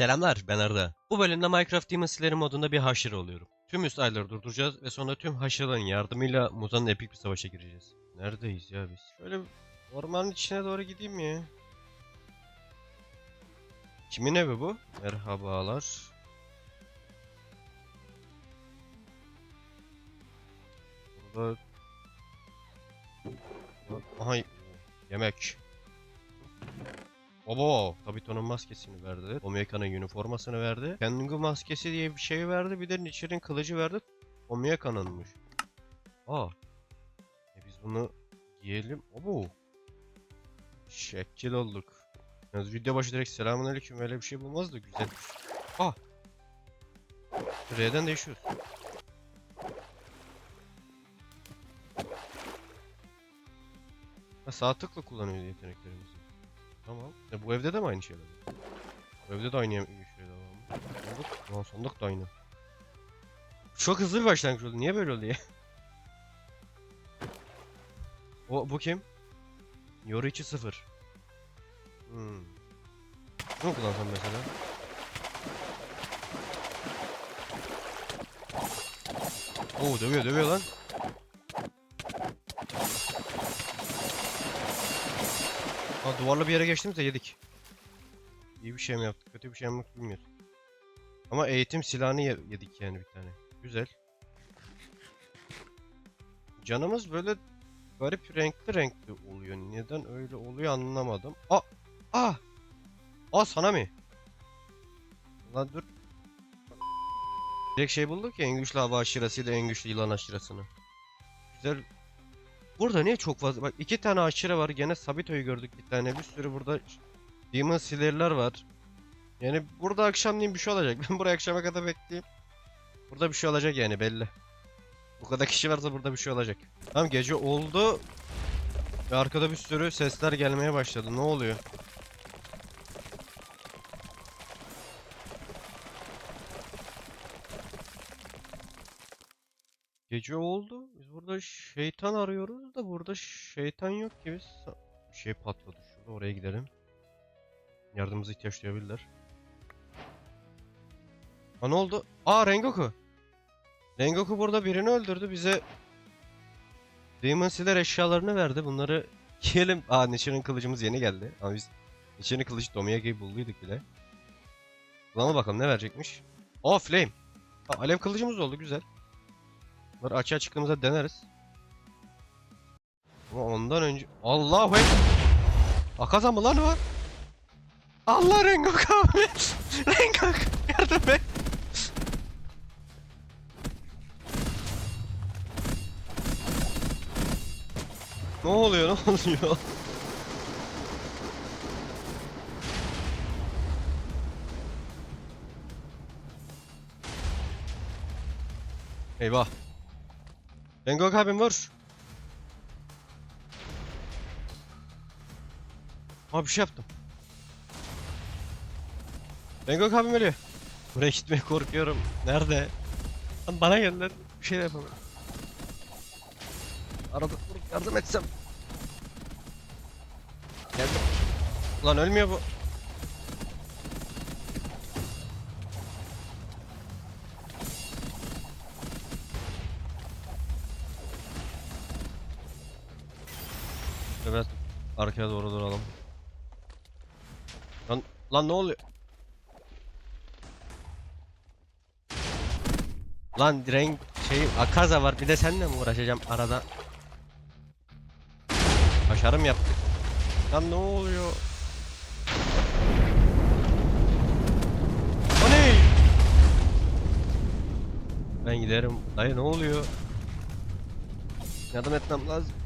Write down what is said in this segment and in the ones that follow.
Selamlar ben Arda. Bu bölümde Minecraft Demon Slayer modunda bir haşır oluyorum. Tüm üst ayları durduracağız ve sonra tüm haşırların yardımıyla Muzan'ın epik bir savaşa gireceğiz. Neredeyiz ya biz? Şöyle ormanın içine doğru gideyim mi? Kimin evi bu? Merhabalar. Burada... Aha yemek. Baba Tabito'nun maskesini verdi. Omiyaka'nın üniformasını verdi. Kengu maskesi diye bir şey verdi. Bir de Nichiren kılıcı verdi. Omiyaka'nınmış. Aa. E biz bunu giyelim. Abo. Şekil olduk. Yalnız video başı direkt selamünaleyküm öyle bir şey bulmaz da güzel. Ah. R'den değişiyoruz. Sağ tıkla kullanıyor yeteneklerimizi. Tamam. E, bu evde de mi aynı şeyler? evde de aynı şeyler var? Sandık, Lan sandık da aynı. Çok hızlı bir başlangıç oldu. Niye böyle oldu ya? O bu kim? Yoru 2 0. Hmm. Bunu kullansam mesela. Oo dövüyor dövüyor lan. Ha duvarla bir yere geçtiğimizde yedik. İyi bir şey mi yaptık, kötü bir şey mi yaptık bilmiyoruz. Ama eğitim silahını ye- yedik yani bir tane. Güzel. Canımız böyle garip renkli renkli oluyor. Neden öyle oluyor anlamadım. Aa! Aa! Aa sana mı? Lan dur. Direkt şey bulduk ya en güçlü hava aşırısıyla en güçlü yılan aşırısını. Güzel. Burada niye çok fazla? Bak iki tane aşırı var. Gene Sabito'yu gördük bir tane. Bir sürü burada Demon Slayer'lar var. Yani burada akşamleyin bir şey olacak. Ben buraya akşama kadar bekleyeyim. Burada bir şey olacak yani belli. Bu kadar kişi varsa burada bir şey olacak. Tamam gece oldu. Ve arkada bir sürü sesler gelmeye başladı. Ne oluyor? Gece oldu. Burada şeytan arıyoruz da burada şeytan yok ki biz. Bir şey patladı şurada oraya gidelim. Yardımımıza ihtiyaç duyabilirler. Ha ne oldu? Aa Rengoku. Rengoku burada birini öldürdü bize. Demon Slayer eşyalarını verdi. Bunları giyelim. Aa Nichiren kılıcımız yeni geldi. Ama biz Nichiren kılıcı Tomiyaga'yı bulduyduk bile. Kullanma bakalım ne verecekmiş. Aa Flame. Ha, alev kılıcımız oldu güzel. Bunları açığa çıktığımızda deneriz. Ama ondan önce... Allahu Ekber. Akaza mı lan o? Allah Rengoku abi. Rengoku yardım et. Ne oluyor ne oluyor? Eyvah. Rengoku abim vur. Abi bir şey yaptım. Rengoku abim ölüyor. Buraya gitmeye korkuyorum. Nerede? Lan bana gel lan. Bir şey de yapamam. Arada yardım etsem. Geldim. Ulan ölmüyor bu. Evet. Arkaya doğru duralım. Lan, lan ne oluyor? Lan renk şey Akaza var bir de seninle mi uğraşacağım arada? Başarım yaptık. Lan ne oluyor? O ne? Ben giderim. Dayı ne oluyor? Yardım etmem lazım.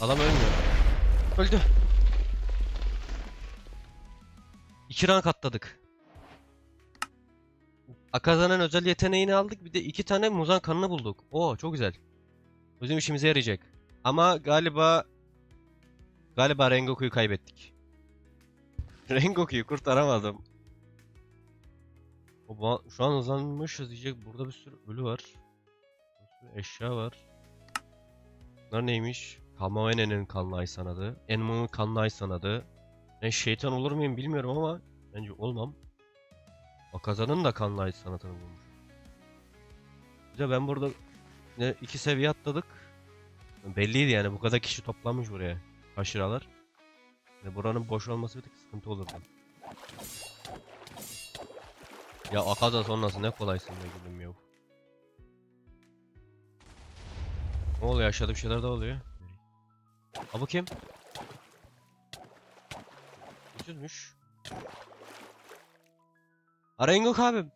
Adam ölmüyor. Öldü. İki rank atladık. Akaza'nın özel yeteneğini aldık. Bir de iki tane muzan kanını bulduk. Oo çok güzel. Bizim işimize yarayacak. Ama galiba galiba Rengoku'yu kaybettik. Rengoku'yu kurtaramadım. O ba- şu an hızlanmışız diyecek. Burada bir sürü ölü var. Bir sürü eşya var. Bunlar neymiş? Kamaene'nin kanlı ay sanadı. Enmon'un kanlı ay sanadı. Ben şeytan olur muyum bilmiyorum ama bence olmam. Akaza'nın da kanlı ay sanatını bulmuş. De ben burada ne iki seviye atladık. Belliydi yani bu kadar kişi toplanmış buraya. Aşıralar. Yani buranın boş olması bir tık sıkıntı olurdu. Ya Akaza sonrası ne kolaysın be gülüm ya. Ne oluyor aşağıda bir şeyler de oluyor. Ha bu kim? Üzülmüş. Ha Rengoku abim.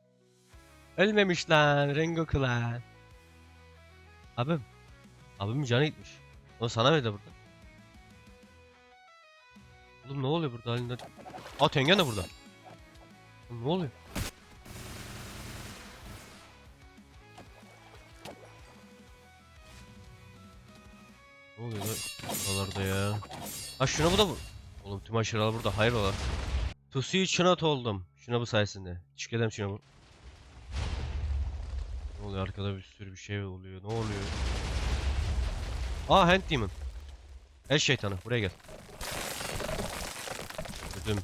Ölmemiş lan Rengoku lan. Abim. Abimin canı gitmiş. O sana verdi burada. Oğlum ne oluyor burada halinde? Aa Tengen de burada. Oğlum ne oluyor? Ne oluyor buralarda ya? Ha şuna bu da bu. Oğlum tüm aşırılar burada hayrola. Tusi'yi çınat oldum. Şuna bu sayesinde. Çıkalım şuna bu. Ne oluyor arkada bir sürü bir şey oluyor. Ne oluyor? Aa Hand Demon. El şeytanı buraya gel. Ödüm.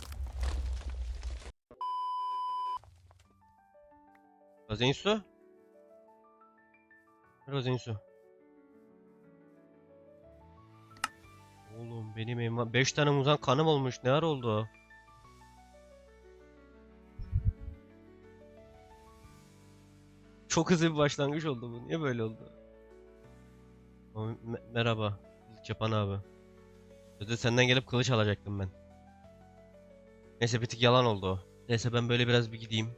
Razensu? Razensu. Oğlum benim enva 5 tane muzan kanım olmuş. Ne ara oldu? Çok hızlı bir başlangıç oldu bu. Niye böyle oldu? Me- merhaba. Çapan abi. Sözde senden gelip kılıç alacaktım ben. Neyse bir tık yalan oldu. Neyse ben böyle biraz bir gideyim.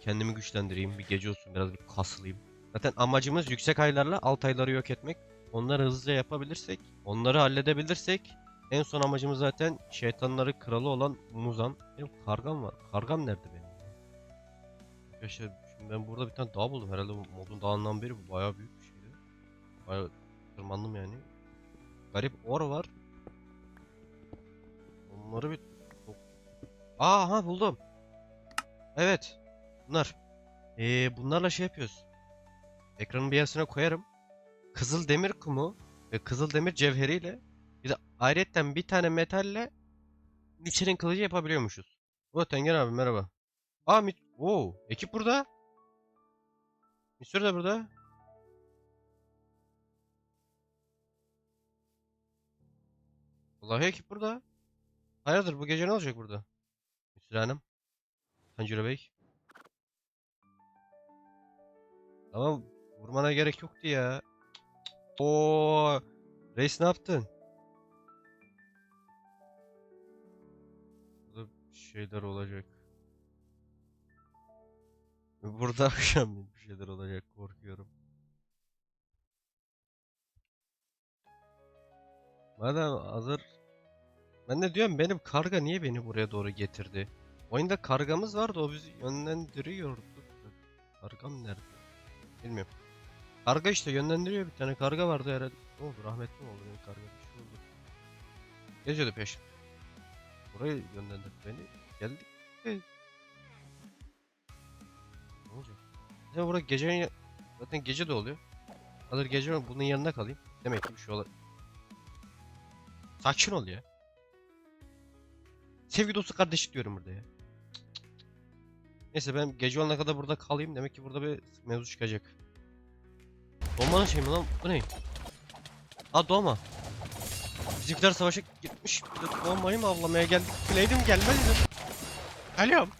Kendimi güçlendireyim. Bir gece olsun biraz bir kasılayım. Zaten amacımız yüksek aylarla alt ayları yok etmek. Onları hızlıca yapabilirsek, onları halledebilirsek en son amacımız zaten şeytanları kralı olan Muzan. Benim kargam var. Kargam nerede benim? Arkadaşlar şimdi ben burada bir tane dağ buldum. Herhalde bu modun dağından beri bu bayağı büyük bir şeydi. Bayağı tırmandım yani. Garip or var. Onları bir... Aa ha buldum. Evet. Bunlar. Ee, bunlarla şey yapıyoruz. Ekranın bir yarısına koyarım. Kızıl demir kumu ve kızıl demir cevheriyle bir de ayrıyetten bir tane metalle Witcher'in kılıcı yapabiliyormuşuz. O Tengen abi merhaba. Aa mit Oo, ekip burada. Mr. de burada. Vallahi ekip burada. Hayırdır bu gece ne olacak burada? Mr. Hanım. Sancıra Bey. Tamam vurmana gerek yoktu ya. Oo, reis ne yaptın? Burada bir şeyler olacak. Burada akşam bir şeyler olacak korkuyorum. Madem hazır ben de diyorum benim karga niye beni buraya doğru getirdi? Oyunda kargamız vardı o bizi yönlendiriyordu. Kargam nerede? Bilmiyorum. Karga işte yönlendiriyor bir tane karga vardı herhalde. Oldu rahmetli mi oldu benim karga bir şey oldu. Geziyordu peşim. Buraya yönlendirdi beni. Geldik. Ne olacak? Ya burada gece zaten gece de oluyor. Alır gece bunun yanında kalayım. Demek ki bir şey olur. Sakin ol ya. Sevgi dostu kardeşlik diyorum burada ya. Neyse ben gece olana kadar burada kalayım. Demek ki burada bir mevzu çıkacak. Doğmanın şey mi lan? Bu ne? Ha doğma. Bizimkiler savaşa gitmiş. Doğmayı mı avlamaya geldik? Bileydim gelmezdim. Geliyorum.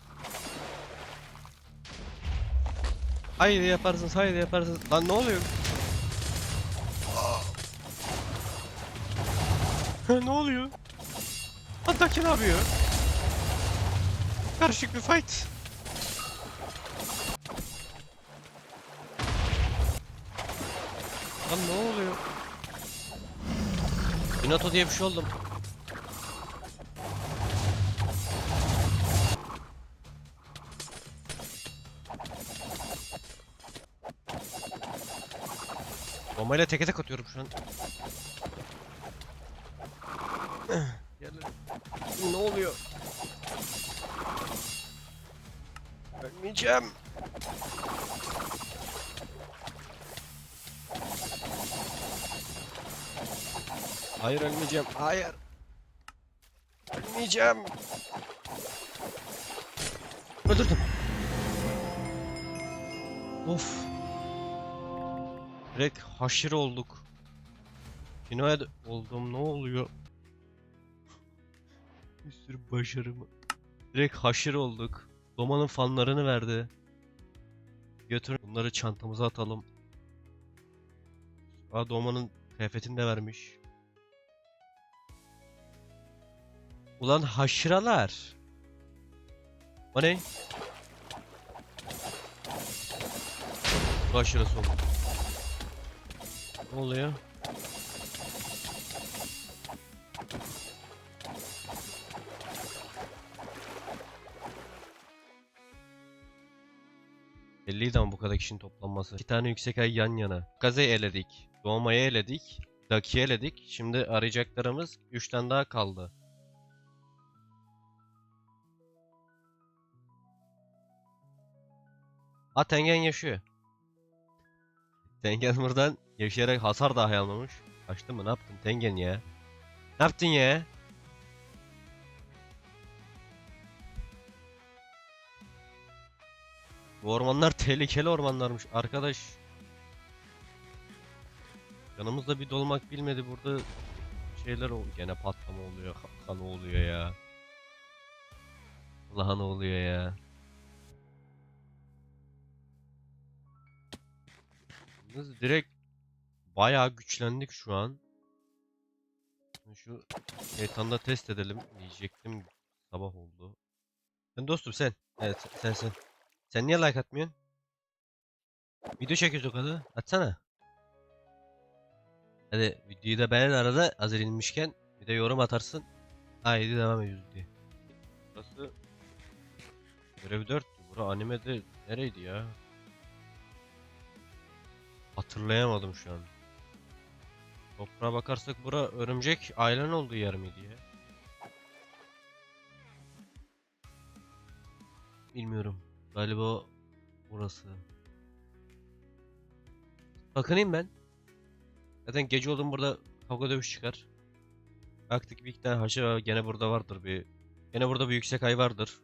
Haydi yaparsınız, haydi yaparsınız. Lan ne oluyor? ne oluyor? Lan Daki ne yapıyor? Karışık bir fight. Lan ne oluyor? Minato diye bir şey oldum. Bombayla teke tek atıyorum şu an. Ne oluyor? Ölmeyeceğim. Hayır ölmeyeceğim. Hayır. Ölmeyeceğim. Öldürdüm. Of. Direkt haşır olduk. Kinoya da- oldum ne oluyor? Bir sürü başarımı. Direkt haşır olduk. Doma'nın fanlarını verdi. Götür bunları çantamıza atalım. Aa Doma'nın kıyafetini de vermiş. Ulan haşıralar. O ne? Bu aşırısı oldu. Ne oluyor? Belliydi ama bu kadar kişinin toplanması. İki tane yüksek ay yan yana. Gaze'yi eledik. Doğmayı eledik. Daki'yi eledik. Şimdi arayacaklarımız 3 tane daha kaldı. Ha Tengen yaşıyor. Tengen buradan yaşayarak hasar dahi almamış. Kaçtın mı? Ne yaptın Tengen ya? Ne yaptın ya? Bu ormanlar tehlikeli ormanlarmış arkadaş. Yanımızda bir dolmak bilmedi burada şeyler ol gene patlama oluyor ne oluyor ya Allah ne oluyor ya Biz direkt bayağı güçlendik şu an şu şeytanda test edelim diyecektim sabah oldu Sen dostum sen evet sen sen Sen niye like atmıyorsun? Video çekiyoruz o atsana Hadi videoyu da beğen arada hazır inmişken bir de yorum atarsın. Haydi devam ediyoruz diye. Burası Görev 4. Bura animede nereydi ya? Hatırlayamadım şu an. Toprağa bakarsak bura örümcek ailen olduğu yer miydi ya? Bilmiyorum. Galiba burası. Bakınayım ben. Zaten gece oldum burada kavga dövüş çıkar. Baktık bir tane haşır var, gene burada vardır bir. Gene burada bir yüksek ay vardır.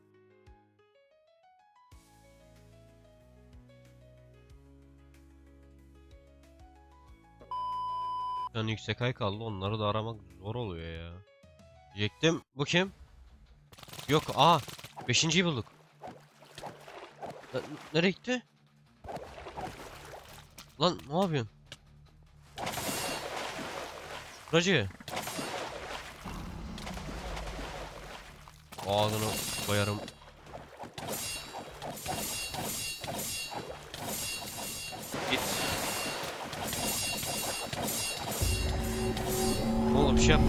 Tane yüksek ay kaldı onları da aramak zor oluyor ya. Diyecektim bu kim? Yok aa beşinciyi bulduk. N- nereye gitti? Lan ne yapıyorsun? Şuracı. Ağzını koyarım. Git. Bir şey yap.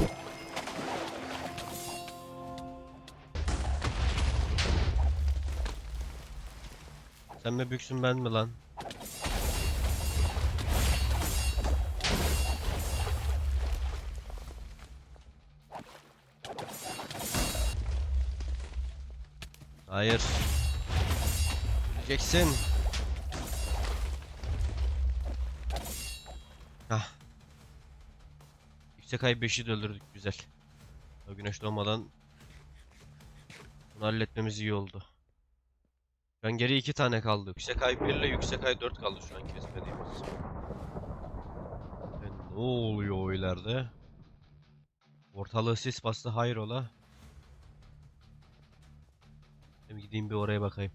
Sen mi büyüksün ben mi lan? Hayır. Öleceksin. Ah. Yüksek ay 5'i de öldürdük güzel. O güneş doğmadan bunu halletmemiz iyi oldu. An geri iki tane kaldı. Yüksek ay 1 ile yüksek ay 4 kaldı şu an kesmediğimiz. E, ne oluyor o ileride? Ortalığı sis bastı hayrola. Hem gideyim bir oraya bakayım.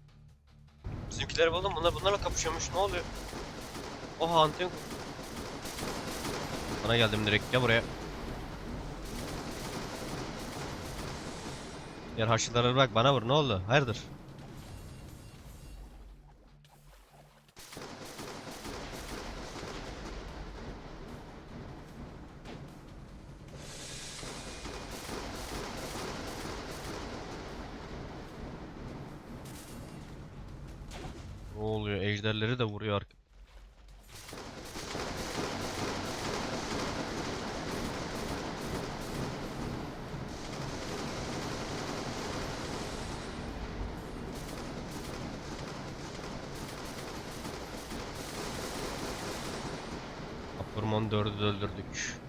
Bizimkiler buldum. Bunlar bunlarla kapışıyormuş. Ne oluyor? Oha anten. Sana geldim direkt. Gel buraya. Diğer haşlıları bırak bana vur. Ne oldu? Hayırdır? Kapırmon 4'ü de öldürdük.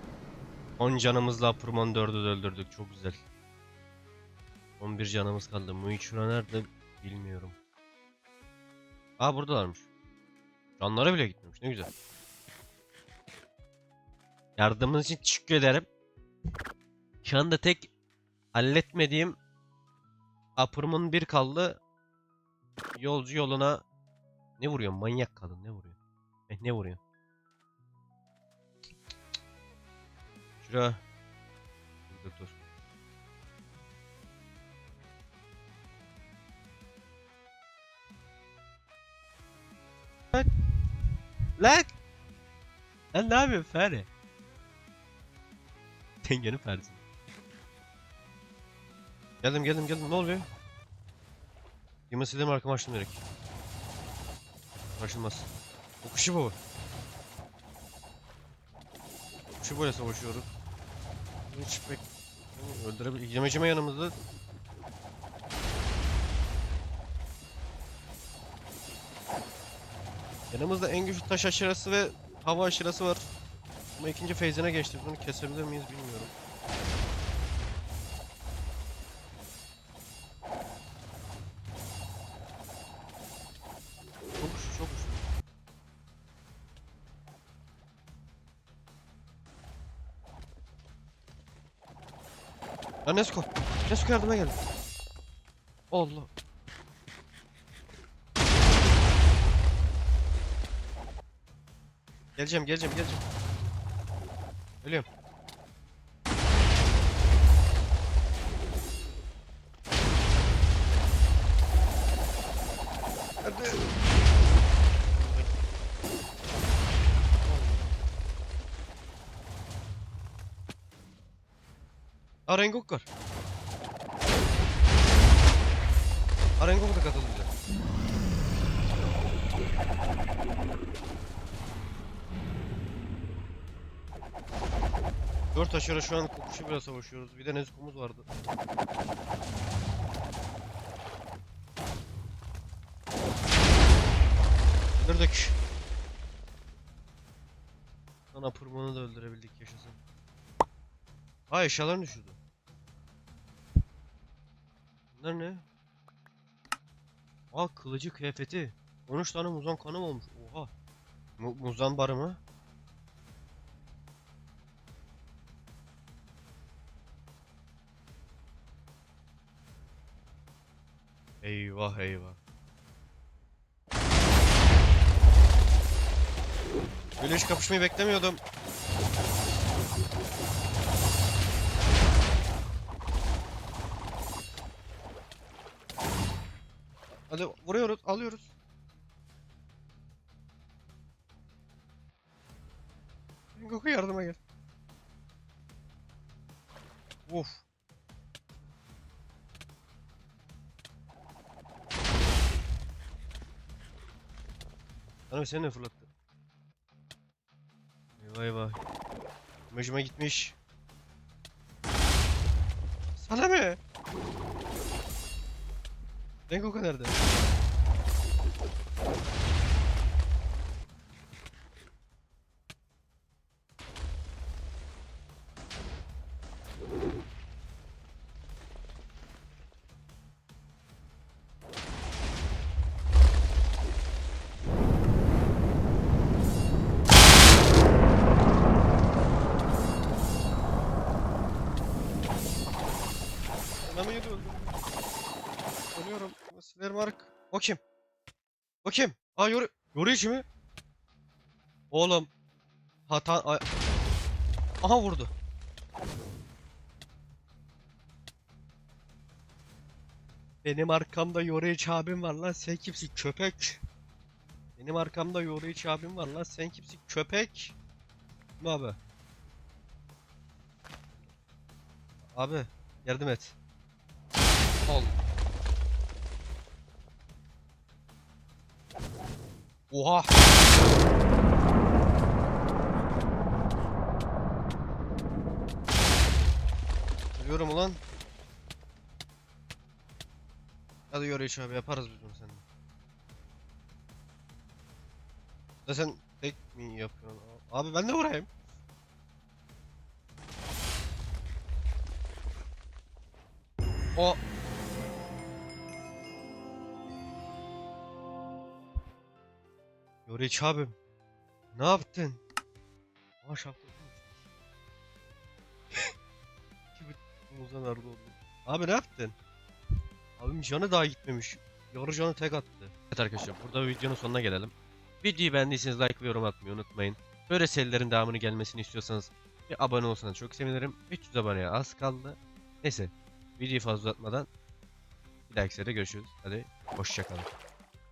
10 canımızla Purman 4'ü de öldürdük. Çok güzel. 11 canımız kaldı. Muichiro nerede bilmiyorum. Aa buradalarmış. Canları bile gitmemiş. Ne güzel. Yardımınız için teşekkür ederim. Şu anda tek halletmediğim Apur'un bir kaldı. Yolcu yoluna ne vuruyor? Manyak kadın ne vuruyor? Eh ne vuruyor? Şura. Dur dur. Lan. Lan. Lan ne yapıyorsun fare? Tengenin faresi. Geldim geldim geldim ne oluyor? Yıma sildim arkamı açtım direkt. Açılmaz. O bu. Kuşu böyle savaşıyoruz. Hiç pek öldürebilir. Yemecime yanımızda. Yanımızda en güçlü taş aşırası ve hava aşırası var. Ama ikinci feyzine geçtik. Bunu kesebilir miyiz bilmiyorum. Lan Nesko. Nesko yardıma geldi. Allah. Geleceğim, geleceğim, geleceğim. Ölüyorum. Aa Rengok var. Aa Rengok da katıldı bize. Dört aşırı şu an kokuşu bile savaşıyoruz. Bir de Nezuko'muz vardı. Öldürdük. Ana pırmanı da öldürebildik yaşasın. Ha eşyalarını düşürdü. Bunlar ne? Aa kılıcı kıyafeti. 13 tane muzan kanım olmuş. Oha. Mu muzan barı mı? Eyvah eyvah. Böyle hiç kapışmayı beklemiyordum. Hadi vuruyoruz, alıyoruz. Goku yardıma gel. Of. Hanım seni ne fırlattı? Eyvah eyvah. İmajıma gitmiş. Sana mı? Rengoku nerede? Anamı O kim? O kim? Aa yoru... Yoruichi mi? Oğlum. Hata... Aha vurdu. Benim arkamda Yoruichi abim var lan sen kimsin köpek? Benim arkamda Yoruichi abim var lan sen kimsin köpek? Ne abi? Abi yardım et. Al. Oha. Ölüyorum ulan. Hadi yoruyor abi yaparız biz bunu seninle. Da sen tek mi yapıyorsun? Abi ben de vurayım. O Yoriç abim. Ne yaptın? Aa şapka Muzan ardı oldu. Abi ne yaptın? Abim canı daha gitmemiş. Yarı canı tek attı. Evet arkadaşlar burada videonun sonuna gelelim. Videoyu beğendiyseniz like ve yorum atmayı unutmayın. Böyle serilerin devamını gelmesini istiyorsanız bir abone olsanız çok sevinirim. 300 aboneye az kaldı. Neyse videoyu fazla uzatmadan bir dahaki sefere görüşürüz. Hadi hoşçakalın.